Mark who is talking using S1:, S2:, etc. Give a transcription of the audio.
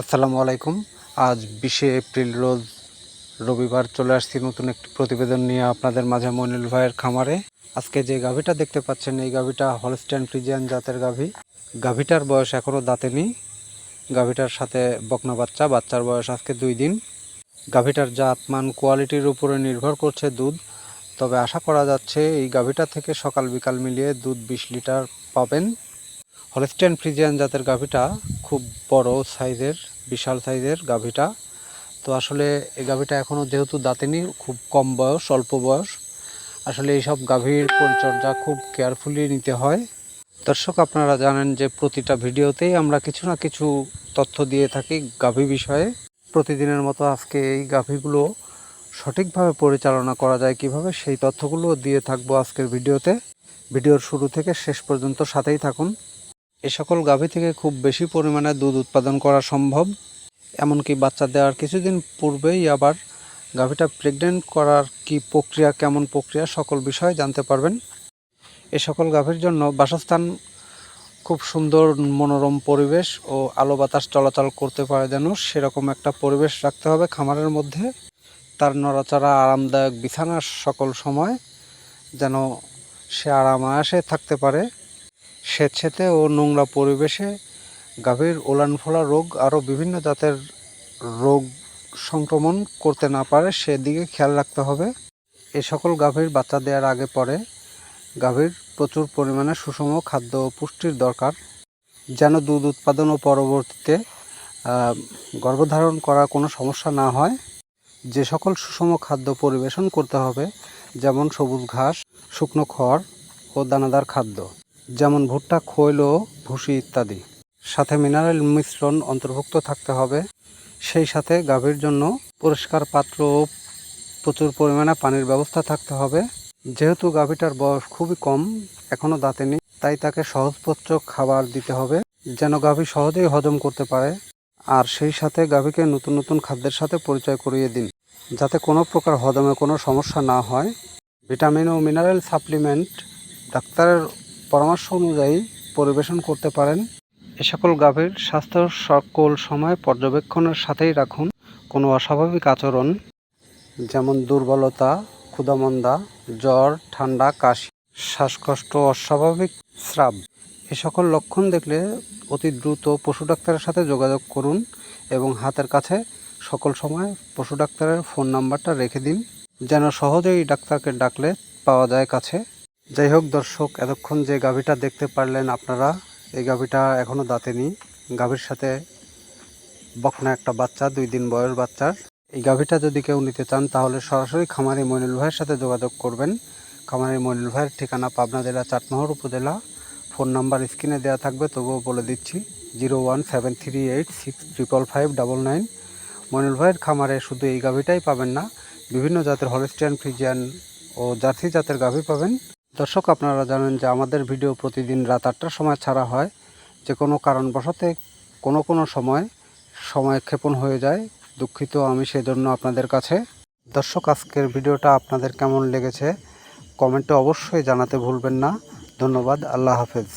S1: আসসালামু আলাইকুম। আজ বিশে এপ্রিল রোজ রবিবার চলে আসছি নতুন একটি প্রতিবেদন নিয়ে আপনাদের মাঝে মনিল ভাইয়ের খামারে। আজকে যে গাভীটা দেখতে পাচ্ছেন, এই গাভীটা হলস্টাইন ফ্রিজিয়ান জাতের গাভী। গাভীটার বয়স এখনও দাঁতেনি গাভীটার সাথে বকনা বাচ্চা, বাচ্চার বয়স আজকে দুই দিন। গাভীটার জাত মান, কোয়ালিটির উপরে নির্ভর করছে দুধ। তবে আশা করা যাচ্ছে, এই গাভীটা থেকে সকাল বিকাল মিলিয়ে দুধ বিশ লিটার পাবেন। হলস্টেন ফ্রিজিয়ান জাতের গাভীটা খুব বড় সাইজের, বিশাল সাইজের গাভীটা। তো আসলে এই গাভীটা এখনও যেহেতু দাঁতেনি খুব কম বয়স, অল্প বয়স। আসলে এইসব গাভীর পরিচর্যা খুব কেয়ারফুলি নিতে হয়। দর্শক, আপনারা জানেন যে প্রতিটা ভিডিওতেই আমরা কিছু না কিছু তথ্য দিয়ে থাকি গাভী বিষয়ে। প্রতিদিনের মতো আজকে এই গাভীগুলো সঠিকভাবে পরিচালনা করা যায় কীভাবে, সেই তথ্যগুলো দিয়ে থাকব আজকের ভিডিওতে। ভিডিওর শুরু থেকে শেষ পর্যন্ত সাথেই থাকুন। এ সকল গাভী থেকে খুব বেশি পরিমাণে দুধ উৎপাদন করা সম্ভব। এমনকি বাচ্চা দেওয়ার কিছুদিন পূর্বেই আবার গাভীটা প্রেগনেন্ট করার কি প্রক্রিয়া, কেমন প্রক্রিয়া, সকল বিষয় জানতে পারবেন। এ সকল গাভীর জন্য বাসস্থান খুব সুন্দর, মনোরম পরিবেশ ও আলো বাতাস চলাচল করতে পারে যেন সেরকম একটা পরিবেশ রাখতে হবে খামারের মধ্যে। তার নড়াচড়া, আরামদায়ক বিছানার সকল সময় যেন সে আরাম আয়াসে থাকতে পারে। স্বেচ্ছেতে ও নোংরা পরিবেশে গাভীর ওলান ফোলা রোগ আরও বিভিন্ন জাতের রোগ সংক্রমণ করতে না পারে, সেদিকে খেয়াল রাখতে হবে। এ সকল গাভীর বাচ্চা দেওয়ার আগে পরে গাভীর প্রচুর পরিমাণে সুষম খাদ্য ও পুষ্টির দরকার, যেন দুধ উৎপাদন ও পরবর্তীতে গর্ভধারণ করা কোনো সমস্যা না হয়। যে সকল সুষম খাদ্য পরিবেশন করতে হবে, যেমন সবুজ ঘাস, শুকনো খড় ও দানাদার খাদ্য। যেমন ভুট্টা, খৈল ও ভুসি ইত্যাদি। সাথে মিনারেল মিশ্রণ অন্তর্ভুক্ত থাকতে হবে। সেই সাথে গাভীর জন্য পরিষ্কার পাত্র প্রচুর পরিমাণে পানির ব্যবস্থা থাকতে হবে। যেহেতু গাভীটার বয়স খুবই কম এখনও দাঁতেনি তাই তাকে সহজপত্র খাবার দিতে হবে, যেন গাভী সহজেই হজম করতে পারে। আর সেই সাথে গাভীকে নতুন নতুন খাদ্যের সাথে পরিচয় করিয়ে দিন, যাতে কোনো প্রকার হজমে কোনো সমস্যা না হয়। ভিটামিন ও মিনারেল সাপ্লিমেন্ট ডাক্তারের পরামর্শ অনুযায়ী পরিবেশন করতে পারেন। এ সকল গাভীর স্বাস্থ্য সকল সময় পর্যবেক্ষণের সাথেই রাখুন। কোনো অস্বাভাবিক আচরণ, যেমন দুর্বলতা, ক্ষুধামন্দা, জ্বর, ঠান্ডা, কাশি, শ্বাসকষ্ট, অস্বাভাবিক স্রাব, এ সকল লক্ষণ দেখলে অতি দ্রুত পশু ডাক্তারের সাথে যোগাযোগ করুন এবং হাতের কাছে সকল সময় পশু ডাক্তারের ফোন নাম্বারটা রেখে দিন। যেন সহজেই ডাক্তারকে ডাকলে পাওয়া যায় কাছে। যাই হোক দর্শক, এতক্ষণ যে গাভীটা দেখতে পারলেন আপনারা, এই গাভীটা এখনও দাঁতেনি। গাভীর সাথে বকনা একটা বাচ্চা, দুই দিন বয়স বাচ্চার। এই গাভীটা যদি কেউ নিতে চান, তাহলে সরাসরি খামারি মইনুল ভাইয়ের সাথে যোগাযোগ করবেন। খামারি মইনুল ভাইয়ের ঠিকানা পাবনা জেলা চাটমোহর উপজেলা। ফোন নাম্বার স্ক্রিনে দেওয়া থাকবে, তবুও বলে দিচ্ছি, zero one seven three eight six triple five double nine. Mainul ভাইয়ের খামারে শুধু এই গাভীটাই পাবেন না, বিভিন্ন জাতের হলস্টিয়ান, ফ্রিজিয়ান ও জার্সি জাতের গাভী পাবেন। দর্শক, আপনারা জানেন যে আমাদের ভিডিও প্রতিদিন রাত আটটার সময় ছাড়া হয়। যে কোনো কারণবশতে কোনো কোনো সময় সময় ক্ষেপণ হয়ে যায়। দুঃখিত আমি সেজন্য আপনাদের কাছে। দর্শক, আজকের ভিডিওটা আপনাদের কেমন লেগেছে? কমেন্টে অবশ্যই জানাতে ভুলবেন না। ধন্যবাদ, আল্লাহ হাফেজ।